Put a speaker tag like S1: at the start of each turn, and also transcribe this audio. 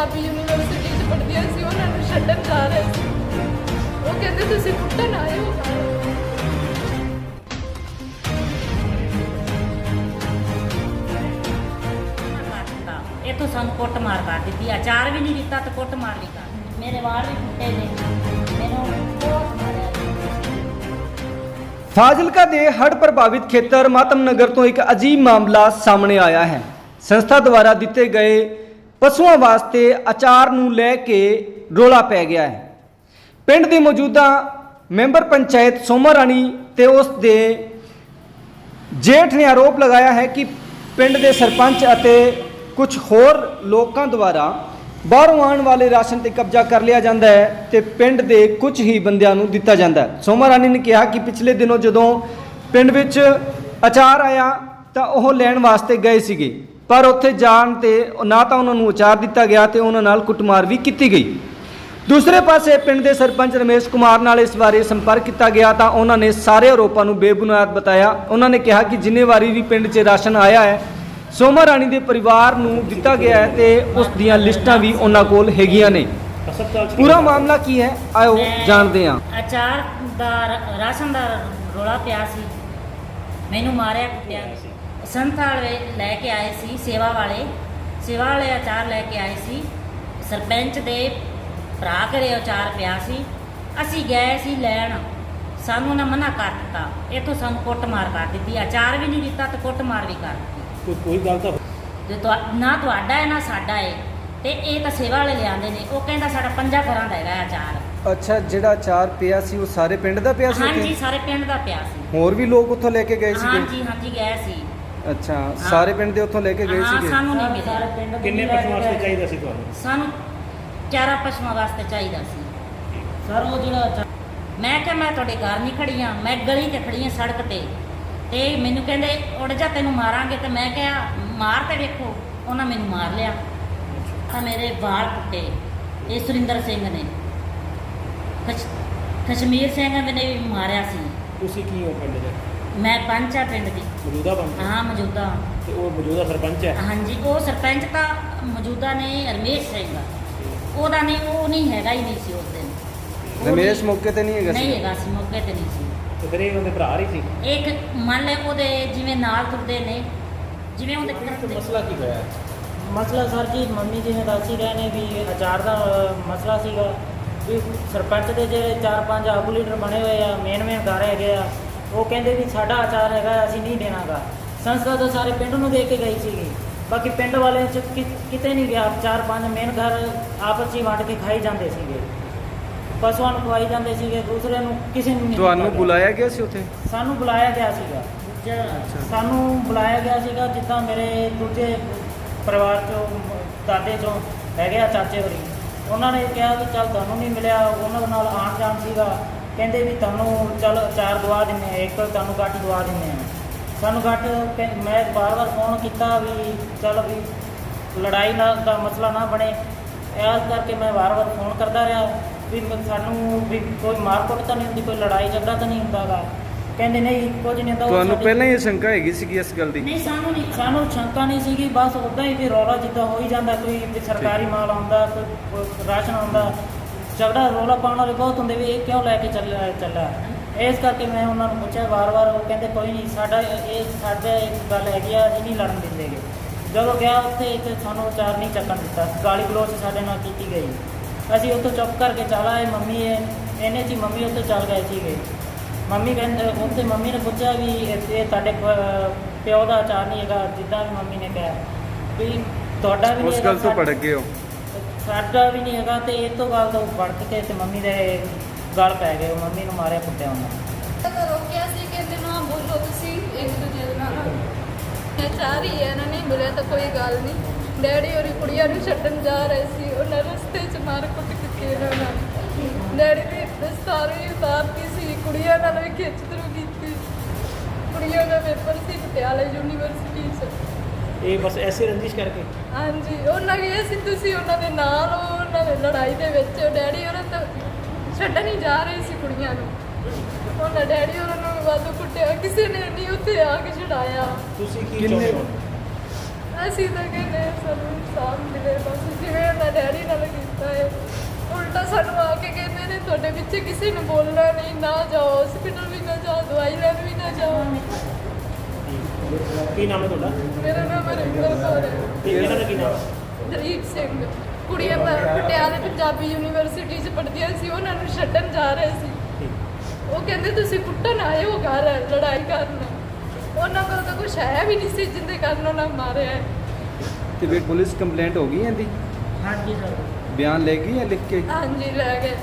S1: Punjabi university 'ਚ ਪੜ੍ਹਦੀਆਂ ਸੀ ਉਹਨਾਂ ਨੂੰ ਛੱਡਣ ਜਾ ਰਹੇ ਸੀ। ਉਹ ਕਹਿੰਦੇ ਤੁਸੀਂ ਕੁੱਟਣ ਆਏ ਹੋ
S2: ਦਿੱਤਾ ਇੱਥੋਂ ਸਾਨੂੰ ਕੁੱਟ ਮਾਰ ਕਰ ਦਿੱਤੀ ਅਚਾਰ ਵੀ ਨਹੀਂ ਦਿੱਤਾ ਤੇ ਕੁੱਟ ਮਾਰ ਕਰ। ਦਿੱਤੀ। ਮੇਰੇ ਵਾਲ ਵੀ ਟੁੱਟੇ ਨੇ। ਮੈਨੂੰ ਬਹੁਤ
S3: ਫਾਜ਼ਿਲਕਾ ਦੇ ਹੜ੍ਹ ਪ੍ਰਭਾਵਿਤ ਖੇਤਰ ਮਾਤਮ ਨਗਰ ਤੋਂ ਇੱਕ ਅਜੀਬ ਮਾਮਲਾ ਸਾਹਮਣੇ ਆਇਆ ਹੈ। ਸੰਸਥਾ ਦੁਆਰਾ ਦਿੱਤੇ ਗਏ ਪਸ਼ੂਆਂ ਵਾਸਤੇ ਅਚਾਰ ਨੂੰ ਲੈ ਕੇ ਰੋਲਾ ਪੈ ਗਿਆ ਹੈ। ਪਿੰਡ ਦੇ ਮੌਜੂਦਾ ਮੈਂਬਰ ਪੰਚਾਇਤ ਸੋਮਾ ਰਾਣੀ ਤੇ ਉਸ ਦੇ ਜੇਠ ਨੇ ਆਰੋਪ ਲਗਾਇਆ ਹੈ ਕਿ ਪਿੰਡ ਦੇ ਸਰਪੰਚ ਅਤੇ ਕੁਝ ਹੋਰ ਲੋਕਾਂ ਦੁਆਰਾ ਬਾਹਰੋਂ ਆਉਣ ਵਾਲੇ ਰਾਸ਼ਨ ਤੇ ਕਬਜ਼ਾ ਕਰ ਲਿਆ ਜਾਂਦਾ ਹੈ ਤੇ ਪਿੰਡ ਦੇ ਕੁਝ ਹੀ ਬੰਦਿਆਂ ਨੂੰ ਦਿੱਤਾ ਜਾਂਦਾ ਹੈ। ਸੋਮਾ ਰਾਣੀ ਨੇ ਕਿਹਾ ਕਿ ਪਿਛਲੇ ਦਿਨੋਂ ਜਦੋਂ ਪਿੰਡ ਵਿੱਚ ਅਚਾਰ ਆਇਆ ਤਾਂ ਉਹ ਲੈਣ ਵਾਸਤੇ ਗਏ ਸੀਗੇ। ਪਰ ਉੱਥੇ ਜਾਣ ਤੇ ਨਾ ਤਾਂ ਉਹਨਾਂ ਨੂੰ ਅਚਾਰ ਦਿੱਤਾ ਗਿਆ ਤੇ ਉਹਨਾਂ ਨਾਲ ਕੁੱਟਮਾਰ ਵੀ ਕੀਤੀ ਗਈ। ਦੂਸਰੇ ਪਾਸੇ ਪਿੰਡ ਦੇ ਸਰਪੰਚ ਰਮੇਸ਼ ਕੁਮਾਰ ਨਾਲ ਇਸ ਬਾਰੇ ਸੰਪਰਕ ਕੀਤਾ ਗਿਆ ਤਾਂ ਉਹਨਾਂ ਨੇ ਸਾਰੇ ਆਰੋਪਾਂ ਨੂੰ ਬੇਬੁਨਿਆਦ ਬਤਾਇਆ। ਉਹਨਾਂ ਨੇ ਕਿਹਾ ਕਿ ਜਿੰਨੇ ਵਾਰੀ ਵੀ ਪਿੰਡ 'ਚ ਰਾਸ਼ਨ ਆਇਆ ਹੈ ਸੋਮਾ ਰਾਣੀ ਦੇ ਪਰਿਵਾਰ ਨੂੰ ਦਿੱਤਾ ਗਿਆ ਹੈ ਤੇ ਉਸ ਦੀਆਂ ਲਿਸਟਾਂ ਵੀ ਉਹਨਾਂ ਕੋਲ ਹੈਗੀਆਂ ਨੇ। ਪੂਰਾ ਮਾਮਲਾ ਕੀ ਹੈ? ਆਓ ਜਾਣਦੇ ਹਾਂ।
S2: ਅਚਾਰ ਦਾ ਰਾਸ਼ਨ ਦਾ ਰੋਲਾ ਪਿਆ ਸੀ। ਮੈਨੂੰ ਮਾਰਿਆ ਕੁੱਟਿਆ। ਸੰਥ ਵਾਲੇ ਲੈ ਕੇ ਆਏ ਸੀ ਸੇਵਾ ਵਾਲੇ। ਸੇਵਾ ਵਾਲੇ ਅਚਾਰ ਲੈ ਕੇ ਆਏ ਸੀ। ਸਰਪੰਚ ਦੇ ਭਰਾ ਘਰੇ ਅਚਾਰ ਪਿਆ ਸੀ। ਅਸੀਂ ਗਏ ਸੀ ਲੈਣ। ਸਾਨੂੰ ਨਾ ਮਨਾ ਕਰ ਦਿੱਤਾ। ਇੱਥੋਂ ਸਾਨੂੰ ਕੁੱਟ ਮਾਰ ਕਰ ਦਿੱਤੀ। ਅਚਾਰ ਵੀ ਨਹੀਂ ਦਿੱਤਾ ਤੇ ਕੁੱਟ ਮਾਰ ਵੀ ਕਰ ਦਿੱਤੀ।
S4: ਕੋਈ ਕੋਈ ਗੱਲ ਤਾਂ
S2: ਤੇ ਤੁਹਾ- ਨਾ ਤੁਹਾਡਾ ਹੈ ਨਾ ਸਾਡਾ ਹੈ ਤੇ ਇਹ ਤਾਂ ਸੇਵਾ ਵਾਲੇ ਲਿਆਂਦੇ ਨੇ। ਉਹ ਕਹਿੰਦਾ ਸਾਡਾ ਪੰਜਾਂ ਘਰਾਂ ਦਾ ਹੈਗਾ ਅਚਾਰ।
S3: ਅੱਛਾ ਜਿਹੜਾ ਅਚਾਰ ਪਿਆ ਸੀ ਉਹ ਸਾਰੇ ਪਿੰਡ ਦਾ ਪਿਆ
S2: ਹਾਂਜੀ ਸਾਰੇ ਪਿੰਡ ਦਾ ਪਿਆ ਸੀ।
S3: ਹੋਰ ਵੀ ਲੋਕ ਉੱਥੋਂ ਲੈ ਕੇ ਗਏ
S2: ਹਾਂਜੀ ਹਾਂਜੀ ਗਏ ਸੀ।
S3: ਅੱਛਾ ਸਾਰੇ ਪਿੰਡ ਦੇ ਉੱਥੋਂ ਲੈ ਕੇ
S2: ਹਾਂ ਸਾਨੂੰ ਨਹੀਂ ਮਿਲਿਆ।
S4: ਕਿੰਨੇ ਪਸ਼ੂ ਵਾਸਤੇ ਚਾਹੀਦਾ ਸੀ ਤੁਹਾਨੂੰ?
S2: ਸਾਨੂੰ ਚਾਰਾ ਪਸ਼ੂਆਂ ਵਾਸਤੇ ਚਾਹੀਦਾ ਸੀ। ਸਰ ਉਹ ਜਿਹੜਾ ਮੈਂ ਕਿਹਾ ਮੈਂ ਤੁਹਾਡੇ ਘਰ ਨਹੀਂ ਖੜੀ ਆ। ਮੈਂ ਗਲੀ ਤੇ ਖੜੀ ਆ ਸੜਕ ਤੇ। ਤੇ ਮੈਨੂੰ ਕਹਿੰਦੇ ਉੱਡ ਜਾ ਤੈਨੂੰ ਮਾਰਾਂਗੇ। ਤੇ ਮੈਂ ਕਿਹਾ ਮਾਰ ਤੇ ਵੇਖੋ। ਉਹਨਾਂ ਮੈਨੂੰ ਮਾਰ ਲਿਆ। ਤਾਂ ਮੇਰੇ ਵਾਲ ਟੁੱਟੇ। ਇਹ ਸੁਰਿੰਦਰ ਸਿੰਘ ਨੇ। ਕਸ਼ ਕਸ਼ਮੀਰ ਸਿੰਘ ਨੇ ਵੀ ਮਾਰਿਆ ਸੀ।
S4: ਤੁਸੀਂ ਕੀ ਹੋ ਪਿੰਡ ਦੇ?
S2: ਮੈਂ ਪੰਚ ਆ ਪਿੰਡ ਦੀ।
S4: ਮੌਜੂਦਾ ਪੰਚ?
S2: ਹਾਂ ਮੌਜੂਦਾ।
S4: ਤੇ ਉਹ ਮੌਜੂਦਾ ਸਰਪੰਚ ਹੈ?
S2: ਹਾਂਜੀ ਉਹ ਸਰਪੰਚ ਤਾਂ ਮੌਜੂਦਾ ਨੇ ਰਮੇਸ਼ ਸਿੰਘ। ਉਹਦਾ ਨਹੀਂ ਉਹ ਨਹੀਂ ਹੈਗਾ ਹੀ ਨਹੀਂ ਸੀ ਉਸ ਦਿਨ।
S3: ਰਮੇਸ਼ ਮੌਕੇ ਤੇ ਨਹੀਂ ਹੈਗਾ
S2: ਨਹੀਂ ਹੈਗਾ ਸੀ ਮੌਕੇ ਤੇ ਨਹੀਂ ਸੀ।
S4: ਤੇ ਫਿਰ ਇਹ ਉਹਦੇ ਭਰਾ ਹੀ ਸੀ?
S2: ਇੱਕ ਮੰਨ ਲੈ ਉਹਦੇ ਜਿਵੇਂ ਨਾਲ ਤੁਰਦੇ ਨੇ ਜਿਵੇਂ ਉਹਦੇ
S4: ਤੇ ਮਸਲਾ ਕੀ ਹੋਇਆ?
S5: ਮਸਲਾ ਸਰ ਜੀ ਮੰਮੀ ਜੀ ਨੇ ਦੱਸ ਹੀ ਰਹੇ ਨੇ ਵੀ ਅਚਾਰ ਦਾ ਮਸਲਾ ਸੀਗਾ। ਵੀ ਸਰਪੰਚ ਦੇ ਜਿਹੜੇ ਚਾਰ ਪੰਜ ਆਗੂ ਲੀਡਰ ਬਣੇ ਹੋਏ ਆ ਮੇਨ ਮੇਨ ਘਰ ਹੈਗੇ ਆ। ਉਹ ਕਹਿੰਦੇ ਵੀ ਸਾਡਾ ਅਚਾਰ ਹੈਗਾ ਅਸੀਂ ਨਹੀਂ ਦੇਣਾਗਾ ਸੰਸਥਾ ਤਾਂ ਸਾਰੇ ਪਿੰਡ ਨੂੰ ਦੇ ਕੇ ਗਈ ਸੀਗੀ। ਬਾਕੀ ਪਿੰਡ ਵਾਲਿਆਂ ਚ ਕਿ- ਕਿਤੇ ਨਹੀਂ ਗਿਆ। ਚਾਰ ਪੰਜ ਮੇਨ ਘਰ ਆਪਸ 'ਚ ਹੀ ਵੰਡ ਕੇ ਖਾਈ ਜਾਂਦੇ ਸੀਗੇ। ਪਸ਼ੂਆਂ ਨੂੰ ਖਵਾਈ ਜਾਂਦੇ ਸੀਗੇ ਦੂਸਰੇ ਨੂੰ ਕਿਸੇ ਨੂੰ ਨਹੀਂ
S3: ਤੁਹਾਨੂੰ। ਬੁਲਾਇਆ ਗਿਆ ਸੀ ਉੱਥੇ?
S5: ਸਾਨੂੰ ਬੁਲਾਇਆ ਗਿਆ ਸੀਗਾ। ਸਾਨੂੰ ਬੁਲਾਇਆ ਗਿਆ ਸੀਗਾ ਜਿੱਦਾਂ ਮੇਰੇ ਦੂਜੇ ਪਰਿਵਾਰ ਚੋਂ ਦਾਦੇ ਚੋਂ ਹੈਗੇ ਆ ਚਾਚੇ ਹੋਰੀ ਉਹਨਾਂ ਨੇ ਕਿਹਾ ਕਿ ਚੱਲ ਤੁਹਾਨੂੰ ਨਹੀਂ ਮਿਲਿਆ ਉਹਨਾਂ ਦੇ ਨਾਲ ਆਣ ਜਾਣ ਸੀਗਾ। ਕਹਿੰਦੇ ਵੀ ਤੁਹਾਨੂੰ ਚੱਲ ਚਾਰ ਦਵਾ ਦਿੰਨੇ ਆ ਇੱਕ ਤੁਹਾਨੂੰ ਗੱਟ ਦਵਾ ਦਿੰਨੇ ਆ ਸਾਨੂੰ ਕਹਿ- ਮੈਂ ਬਾਰ-ਬਾਰ ਫੋਨ ਕੀਤਾ ਵੀ ਚੱਲ ਵੀ ਲੜਾਈ ਨਾ ਦਾ ਮਸਲਾ ਨਾ ਬਣੇ। ਇਸ ਕਰਕੇ ਮੈਂ ਵਾਰ-ਵਾਰ ਫੋਨ ਕਰਦਾ ਰਿਹਾ ਵੀ ਮ- ਸਾਨੂੰ ਵੀ ਕੋਈ ਮਾਰਕੁੱਟ ਤਾਂ ਨਹੀਂ ਹੁੰਦੀ ਕੋਈ ਲੜਾਈ ਝਗੜਾ ਤਾਂ ਨਹੀਂ ਹੁੰਦਾਗਾ ਕਹਿੰਦੇ ਨਹੀਂ ਕੁਝ ਨਹੀਂ ਹੁੰਦਾ ਉਹ
S3: ਤੁਹਾਨੂੰ
S5: ਸਾਡੀ-
S3: ਪਹਿਲਾਂ ਹੀ ਇਹ ਸ਼ੰਕਾ ਹੈਗੀ ਸੀਗੀ ਇਸ ਗੱਲ ਦੀ?
S2: ਨਹੀਂ ਸਾਨੂੰ ਨਹੀਂ
S5: ਸਾਨੂੰ ਸ਼ੰਕਾ ਨਹੀਂ ਸੀਗੀ ਬਸ ਉਦਾਂ ਹੀ ਵੀ ਰੌਲਾ ਜਿੱਦਾਂ ਹੋ ਹੀ ਜਾਂਦਾ ਕੋਈ ਵੀ ਸਰਕਾਰੀ ਮਾਲ ਆਉਂਦਾ ਕੋਈ ਕੋਈ ਰਾਸ਼ਨ ਆਉਂਦਾ ਝਗੜਾ ਰੌਲਾ ਪਾਉਣ ਵਾਲੇ ਬਹੁਤ ਹੁੰਦੇ ਵੀ ਇਹ ਕਿਉਂ ਲੈ ਕੇ ਚੱਲਿਆ ਚੱਲਿਆ? ਇਸ ਕਰਕੇ ਮੈਂ ਉਹਨਾਂ ਨੂੰ ਪੁੱਛਿਆ ਵਾਰ-ਵਾਰ ਉਹ ਕਹਿੰਦੇ ਕੋਈ ਨਹੀਂ ਸਾਡਾ ਇਹ ਸਾਡਾ ਇੱਕ ਗੱਲ ਹੈਗੀ ਆ ਇਹ ਨਹੀਂ ਲੜਨ ਦਿੰਦੇਗੇ ਜਦੋਂ ਗਿਆ ਉੱਥੇ ਤੇ ਸਾਨੂੰ ਚਾਰ ਨਹੀਂ ਚੱਕਣ ਦਿੱਤਾ ਗਾਲੀ ਗਲੋਚ ਸਾਡੇ ਨਾਲ ਕੀਤੀ ਗਈ। ਅਸੀਂ ਉੱਥੋਂ ਚੁੱਪ ਕਰਕੇ ਚੱਲ ਆਏ ਮੰਮੀ ਇਹ- ਇਹਨੇ ਜੀ ਮੰਮੀ ਉੱਥੇ ਚੱਲ ਗਏ ਸੀਗੇ। ਮੰਮੀ ਕਹਿੰਦੇ ਉੱਥੇ ਮੰਮੀ ਨੇ ਪੁੱਛਿਆ ਵੀ ਇਹ ਤੁਹਾਡੇ ਪਿਓ ਦਾ ਆਚਾਰ ਨਹੀਂ ਹੈਗਾ ਜਿੱਦਾਂ ਵੀ ਮੰਮੀ ਨੇ ਕਿਹਾ। ਵੀ ਤੁਹਾਡਾ ਵੀ ਨਹੀਂ
S3: ਉਸ ਗੱਲ ਤੋਂ ਭੜਕ ਗਏ ਹੋ
S5: ਸਾਡਾ ਵੀ ਨਹੀਂ ਹੈਗਾ ਤੇ ਇਹ ਤੋਂ ਗੱਲ ਤੋਂ ਭੜਕ ਕੇ ਤੇ ਮੰਮੀ ਦੇ ਗਲ ਪੈ ਗਏ ਮੰਮੀ ਨੂੰ ਮਾਰਿਆ ਕੁੱਟਿਆ ਉਹਨਾਂ।
S1: ਤਾਂ ਰੋਕਿਆ ਸੀ ਕਹਿੰਦੇ ਨਾ ਬੋਲੋ ਤੁਸੀਂ, ਇੱਕ ਦੂਜੇ ਦੇ ਨਾਲ। ਮੈਂ ਚਾਹ ਰਹੀ ਹੈ, ਇਹਨਾਂ ਨੇ ਬੋਲਿਆ ਤਾਂ ਕੋਈ ਗੱਲ ਨਹੀਂ ਡੈਡੀ ਔਰ ਕੁੜੀਆਂ ਨੂੰ ਛੱਡਣ ਜਾ ਰਹੇ ਸੀ, ਉਹਨਾਂ ਰਸਤੇ 'ਚ ਮਾਰ ਕੁੱਟ ਕੀਤੀ ਇਹਨਾਂ ਨਾਲ। ਡੈਡੀ ਨੇ ਦਸਤਾਰ ਵੀ ਉਤਾਰਤੀ ਸੀ, ਕੁੜੀਆਂ ਨਾਲ ਵੀ ਖਿੱਚ ਤਰੂ ਕੀਤੀ। ਕੁੜੀਆਂ ਦਾ ਪੇਪਰ ਸੀ ਪਟਿਆਲਾ ਯੂਨੀਵਰਸਿਟੀ 'ਚ।
S4: ਇਹ ਬਸ ਐਸੇ ਰੰਜਿਸ਼ ਕਰਕੇ।
S1: ਹਾਂਜੀ ਉਹਨਾਂ ਨੇ ਅਸੀਂ ਤੁਸੀਂ ਉਹਨਾਂ ਦੇ ਨਾਲ ਉਹਨਾਂ ਦੇ ਲੜਾਈ ਦੇ ਵਿੱਚ ਡੈਡੀ ਉਹਨਾਂ ਤਾਂ ਛੱਡਣ ਹੀ ਜਾ ਰਹੇ ਸੀ ਕੁੜੀਆਂ ਨੂੰ। ਉਹਨਾਂ ਡੈਡੀ ਉਹਨਾਂ ਨੂੰ ਵਾਧੂ ਕੁੱਟਿਆ। ਕਿਸੇ ਨੇ ਨਹੀਂ ਉੱਥੇ ਆ ਕੇ ਛਡਾਇਆ।
S4: ਤੁਸੀਂ ਕੀ ਚਾਹੁੰਦੇ ਹੋ?
S1: ਅਸੀਂ ਤਾਂ ਕਹਿੰਦੇ ਸਾਨੂੰ ਇਨਸਾਫ ਮਿਲੇ। ਬਸ ਜਿਵੇਂ ਉਹਨਾਂ ਡੈਡੀ ਨਾਲ ਕੀਤਾ ਹੈ।
S2: ਉਲਟਾ ਸਾਨੂੰ ਆ ਕੇ ਕਹਿੰਦੇ ਨੇ ਤੁਹਾਡੇ ਪਿੱਛੇ ਕਿਸੇ ਨੂੰ ਬੋਲਣਾ ਨਹੀਂ ਨਾ ਜਾਓ। ਹਸਪੀਟਲ ਵੀ ਨਾ ਜਾਓ ਦਵਾਈ ਲੈਣ ਵੀ ਨਾ ਜਾਓ।
S4: ਕੀ ਨਾਮ ਹੈ ਤੁਹਾਡਾ?
S2: ਮੇਰਾ ਨਾਮ ਹਰਿੰਦਰ ਕੌਰ ਹੈ।
S4: ਤੇ ਇਹਨਾਂ ਦਾ ਕੀ ਨਾਮ ਹੈ?
S2: ਦਲੀਪ ਸਿੰਘ। ਕੁੜੀਆਂ ਪ- ਪਟਿਆਲੇ ਪੰਜਾਬੀ ਯੂਨੀਵਰਸਿਟੀ 'ਚ ਪੜ੍ਹਦੀਆਂ ਸੀ ਉਹਨਾਂ ਨੂੰ ਛੱਡਣ ਜਾ ਰਹੇ ਸੀ। ਉਹ ਕਹਿੰਦੇ ਤੁਸੀਂ ਕੁੱਟਣ ਆਏ ਹੋ ਘਰ ਲੜਾਈ ਕਰਨ। ਉਹਨਾਂ ਕੋਲ ਤਾਂ ਕੁਝ ਹੈ ਵੀ ਨਹੀਂ ਸੀ ਜਿੰਦੇ ਕਾਰਨ ਉਹਨਾਂ ਮਾਰਿਆ ਹੈ।
S3: ਤੇ ਵੀ ਪੁਲਿਸ ਕੰਪਲੇਂਟ ਹੋ ਗਈ ਇਹਦੀ?
S5: ਹਾਂਜੀ ਸਰ।
S3: ਬਿਆਨ ਲੈ ਗਈ ਹੈ ਲਿਖ ਕੇ?
S2: ਹਾਂਜੀ ਲੈ ਗਏ।